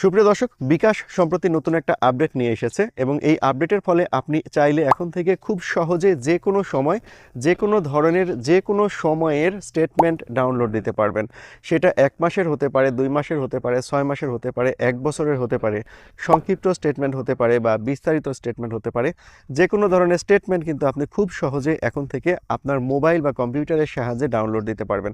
সুপ্রিয় দর্শক, বিকাশ সম্প্রতি নতুন একটা আপডেট নিয়ে এসেছে এবং এই আপডেটের ফলে আপনি চাইলে এখন থেকে খুব সহজে যে কোনো সময়, যে কোনো ধরনের, যে কোনো সময়ের স্টেটমেন্ট ডাউনলোড দিতে পারবেন। সেটা এক মাসের হতে পারে, দুই মাসের হতে পারে, ছয় মাসের হতে পারে, এক বছরের হতে পারে, সংক্ষিপ্ত স্টেটমেন্ট হতে পারে বা বিস্তারিত স্টেটমেন্ট হতে পারে। যে কোনো ধরনের স্টেটমেন্ট কিন্তু আপনি খুব সহজে এখন থেকে আপনার মোবাইল বা কম্পিউটারের সাহায্যে ডাউনলোড দিতে পারবেন।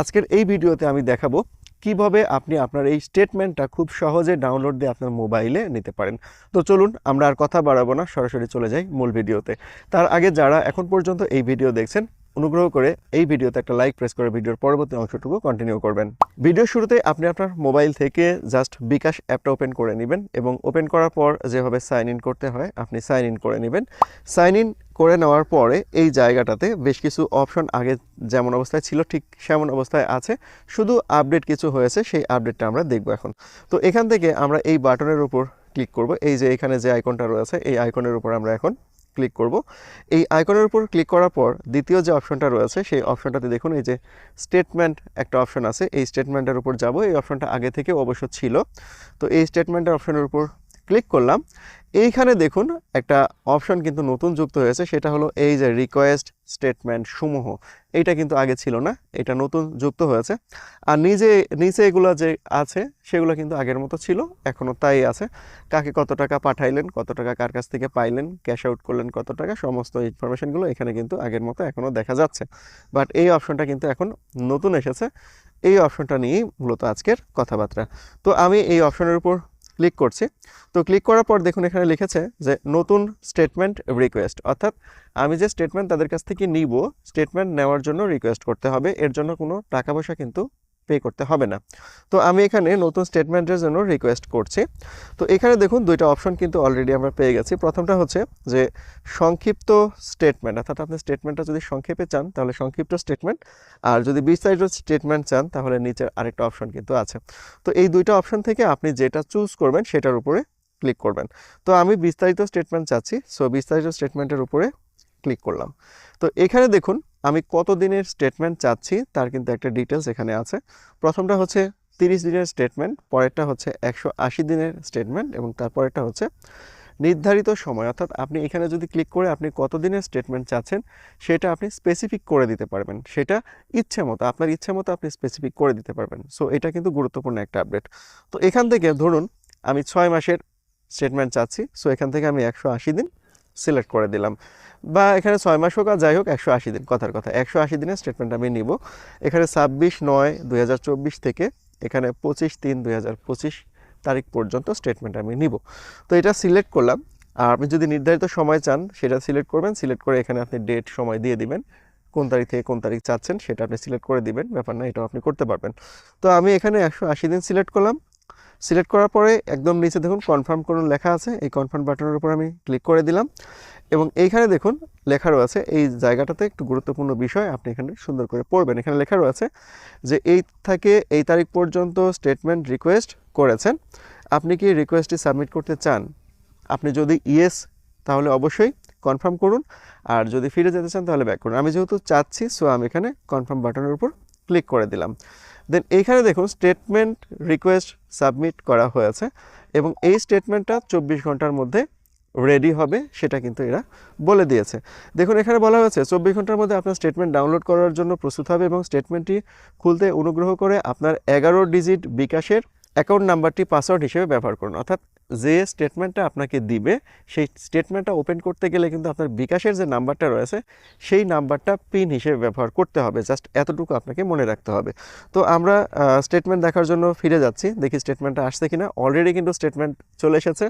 আজকের এই ভিডিওতে আমি দেখাবো কীভাবে আপনি আপনার এই স্টেটমেন্টটা খুব সহজে ডাউনলোড দিয়ে আপনার মোবাইলে নিতে পারেন। তো চলুন, আমরা আর কথা বাড়াবো না, সরাসরি চলে যাই মূল ভিডিওতে। তার আগে যারা এখন পর্যন্ত এই ভিডিও দেখছেন, অনুগ্রহ করে এই ভিডিওতে একটা লাইক, প্রেস করে ভিডিওর পরবর্তী অংশটুকু কন্টিনিউ করবেন। ভিডিও শুরুতে আপনি আপনার মোবাইল থেকে জাস্ট বিকাশ অ্যাপটা ওপেন করে নেবেন এবং ওপেন করার পর যেভাবে সাইন ইন করতে হয়, আপনি সাইন ইন করে নেবেন। সাইন ইন করে নেওয়ার পরে এই জায়গাটাতে বেশ কিছু অপশন আগে যেমন অবস্থায় ছিল, ঠিক সেমন অবস্থায় আছে। শুধু আপডেট কিছু হয়েছে, সেই আপডেটটা আমরা দেখব এখন। তো এখান থেকে আমরা এই বাটনের উপর ক্লিক করব। এই যে এখানে যে আইকনটা রয়েছে, এই আইকনের উপর আমরা এখন ক্লিক করব। এই আইকনের উপর ক্লিক করার পর দ্বিতীয় যে অপশনটা রয়েছে, সেই অপশনটাতে দেখুন, এই যে স্টেটমেন্ট একটা অপশন আছে। এই স্টেটমেন্টের উপর যাব। এই অপশনটা আগে থেকে অবশ্য ছিল। তো এই স্টেটমেন্টের অপশনের উপর ক্লিক করলাম। এইখানে দেখুন একটা অপশন কিন্তু নতুন যুক্ত হয়েছে, সেটা হলো এই যে রিকোয়েস্ট স্টেটমেন্ট সমূহ। এইটা কিন্তু আগে ছিল না, এটা নতুন যুক্ত হয়েছে। আর নিজে, নিচে এগুলো যে আছে, সেগুলো কিন্তু আগের মতো ছিল এখনও তাই আছে। কাকে কত টাকা পাঠাইলেন, কত টাকা কার কাছ থেকে পাইলেন ক্যাশ আউট করলেন কত টাকা, সমস্ত ইনফরমেশনগুলো এখানে কিন্তু আগের মতো এখনও দেখা যাচ্ছে। বাট এই অপশনটা কিন্তু এখন নতুন এসেছে। এই অপশনটা নিয়েই মূলত আজকের কথাবার্তা। তো আমি এই অপশনের উপর ক্লিক করছি। তো ক্লিক করার পর দেখুন এখানে লিখেছে যে নতুন স্টেটমেন্ট রিকোয়েস্ট অর্থাৎ আমি যে স্টেটমেন্ট তাদের কাছ থেকে নিব স্টেটমেন্ট নেওয়ার জন্য রিকোয়েস্ট করতে হবে। এর জন্য কোনো টাকা পয়সা কিন্তু পে করতে হবে না। তো আমি এখানে নতুন স্টেটমেন্টের জন্য রিকোয়েস্ট করছি। তো এখানে দেখুন দুইটা অপশন কিন্তু অলরেডি আমরা পেয়ে গেছি। প্রথমটা হচ্ছে যে সংক্ষিপ্ত স্টেটমেন্ট অর্থাৎ আপনি স্টেটমেন্টটা যদি সংক্ষেপে চান, তাহলে সংক্ষিপ্ত স্টেটমেন্ট আর যদি বিস্তারিত স্টেটমেন্ট চান, তাহলে নিচের আরেকটা অপশন কিন্তু আছে। তো এই দুইটা অপশন থেকে আপনি যেটা চুজ করবেন, সেটার উপরে ক্লিক করবেন। তো আমি বিস্তারিত স্টেটমেন্ট চাচ্ছি সো বিস্তারিত স্টেটমেন্টের উপরে ক্লিক করলাম। তো এখানে দেখুন আমি কত দিনের স্টেটমেন্ট চাচ্ছি তার কিন্তু একটা ডিটেলস এখানে আছে। প্রথমটা হচ্ছে তিরিশ দিনের স্টেটমেন্ট পরেরটা হচ্ছে একশো আশি দিনের স্টেটমেন্ট এবং তারপরেরটা হচ্ছে নির্ধারিত সময়। অর্থাৎ আপনি এখানে যদি ক্লিক করে আপনি কত দিনের স্টেটমেন্ট চাচ্ছেন, সেটা আপনি স্পেসিফিক করে দিতে পারবেন। সেটা ইচ্ছে মতো আপনার ইচ্ছে মতো আপনি স্পেসিফিক করে দিতে পারবেন। সো এটা কিন্তু গুরুত্বপূর্ণ একটা আপডেট তো এখান থেকে ধরুন, আমি ছয় মাসের স্টেটমেন্ট চাচ্ছি। সো এখান থেকে আমি একশো আশি দিন সিলেক্ট করে দিলাম। বা এখানে ছয় মাস হোক আর যাই হোক, একশো আশি দিন, কথার কথা, একশো আশি দিনের স্টেটমেন্ট আমি নিব। এখানে ছাব্বিশ নয় দুই থেকে এখানে পঁচিশ তিন দুই তারিখ পর্যন্ত স্টেটমেন্ট আমি নিব। তো এটা সিলেক্ট করলাম। আর আপনি যদি নির্ধারিত সময় চান, সেটা সিলেক্ট করবেন। সিলেক্ট করে এখানে আপনি ডেট সময় দিয়ে দিবেন। কোন তারিখ থেকে কোন তারিখ চাচ্ছেন, সেটা আপনি সিলেক্ট করে দিবেন। ব্যাপার না, এটাও আপনি করতে পারবেন। তো আমি এখানে একশো আশি দিন সিলেক্ট করলাম। সিলেক্ট করার পরে একদম নিচে দেখুন কনফার্ম করুন লেখা আছে, এই কনফার্ম বাটনের উপর আমি ক্লিক করে দিলাম। এবং এইখানে দেখুন লেখা আছে এই জায়গাটাতে একটু গুরুত্বপূর্ণ বিষয় আপনি এখানে সুন্দর করে পড়বেন। এখানে লেখা রয়েছে যে এই থেকে এই তারিখ পর্যন্ত স্টেটমেন্ট রিকোয়েস্ট করেছেন। আপনি কি রিকোয়েস্টটি সাবমিট করতে চান? আপনি যদি ইয়েস তাহলে অবশ্যই কনফার্ম করুন। আর যদি ফিরে যেতে চান, তাহলে ব্যাক করুন। আমি যেহেতু চাচ্ছি সো আমি এখানে কনফার্ম বাটনের উপর ক্লিক করে দিলাম। দেন এইখানে দেখুন স্টেটমেন্ট রিকোয়েস্ট সাবমিট করা হয়েছে এবং এই স্টেটমেন্টটা চব্বিশ ঘণ্টার মধ্যে রেডি হবে, সেটা কিন্তু এরা বলে দিয়েছে। দেখুন, এখানে বলা হয়েছে, চব্বিশ ঘণ্টার মধ্যে আপনার স্টেটমেন্ট ডাউনলোড করার জন্য প্রস্তুত হবে এবং স্টেটমেন্টটি খুলতে অনুগ্রহ করে আপনার এগারো ডিজিট বিকাশের অ্যাকাউন্ট নাম্বারটি পাসওয়ার্ড হিসেবে ব্যবহার করুন। অর্থাৎ যে স্টেটমেন্টটা আপনাকে দিবে, সেই স্টেটমেন্টটা ওপেন করতে গেলে কিন্তু আপনার বিকাশের যে নাম্বারটা রয়েছে, সেই নাম্বারটা পিন হিসেবে ব্যবহার করতে হবে। জাস্ট এতটুকু আপনাকে মনে রাখতে হবে। তো আমরা স্টেটমেন্ট দেখার জন্য ফিরে যাচ্ছি। দেখি স্টেটমেন্টটা আসছে কিনা। অলরেডি কিন্তু স্টেটমেন্ট চলে এসেছে।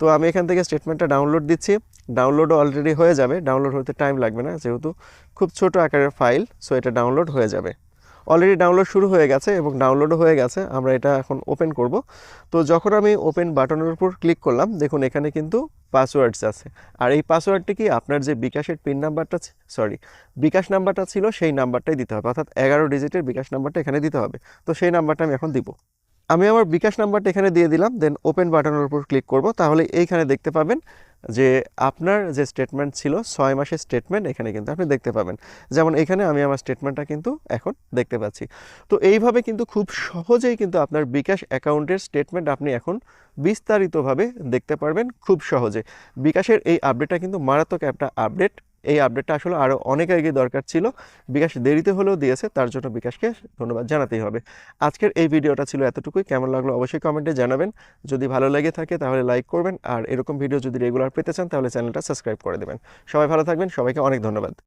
তো আমি এখান থেকে স্টেটমেন্টটা ডাউনলোড দিচ্ছি। ডাউনলোডও অলরেডি হয়ে যাবে। ডাউনলোড হতে টাইম লাগবে না, যেহেতু খুব ছোট আকারের ফাইল সো এটা ডাউনলোড হয়ে যাবে। অলরেডি ডাউনলোড শুরু হয়ে গেছে এবং ডাউনলোডও হয়ে গেছে, আমরা এটা এখন ওপেন করব। তো যখন আমি ওপেন বাটনের উপর ক্লিক করলাম, দেখুন এখানে কিন্তু পাসওয়ার্ডস আছে। আর এই পাসওয়ার্ডটি কি? আপনার যে বিকাশের পিন নাম্বারটা সরি বিকাশ নাম্বারটা ছিল সেই নাম্বারটাই দিতে হবে। অর্থাৎ এগারো ডিজিটের বিকাশ নাম্বারটা এখানে দিতে হবে। তো সেই নাম্বারটা আমি এখন দিব। আমি আমার বিকাশ নাম্বারটা এখানে দিয়ে দিলাম দেন ওপেন বাটনের উপর ক্লিক করব। তাহলে এইখানে দেখতে পাবেন যে আপনার যে স্টেটমেন্ট ছিল, ছয় মাসের স্টেটমেন্ট এখানে কিন্তু আপনি দেখতে পাবেন। যেমন এখানে আমি আমার স্টেটমেন্টটা কিন্তু এখন দেখতে পাচ্ছি। তো এইভাবে কিন্তু খুব সহজেই কিন্তু আপনার বিকাশ অ্যাকাউন্টের স্টেটমেন্ট আপনি এখন বিস্তারিতভাবে দেখতে পারবেন খুব সহজে। বিকাশের এই আপডেটটা কিন্তু মারাত্মক একটা আপডেট এই আপডেটটা আসলে আরও অনেক আগে দরকার ছিল। বিকাশ দেরিতে হলেও দিয়েছে, তার জন্য বিকাশকে ধন্যবাদ জানাতেই হবে। আজকের এই ভিডিওটা ছিল এতটুকুই। কেমন লাগল অবশ্যই কমেন্টে জানাবেন। যদি ভালো লেগে থাকে তাহলে লাইক করবেন। আর এরকম ভিডিও যদি রেগুলার পেতে চান তাহলে চ্যানেলটা সাবস্ক্রাইব করে দেবেন। সবাই ভালো থাকবেন। সবাইকে অনেক ধন্যবাদ।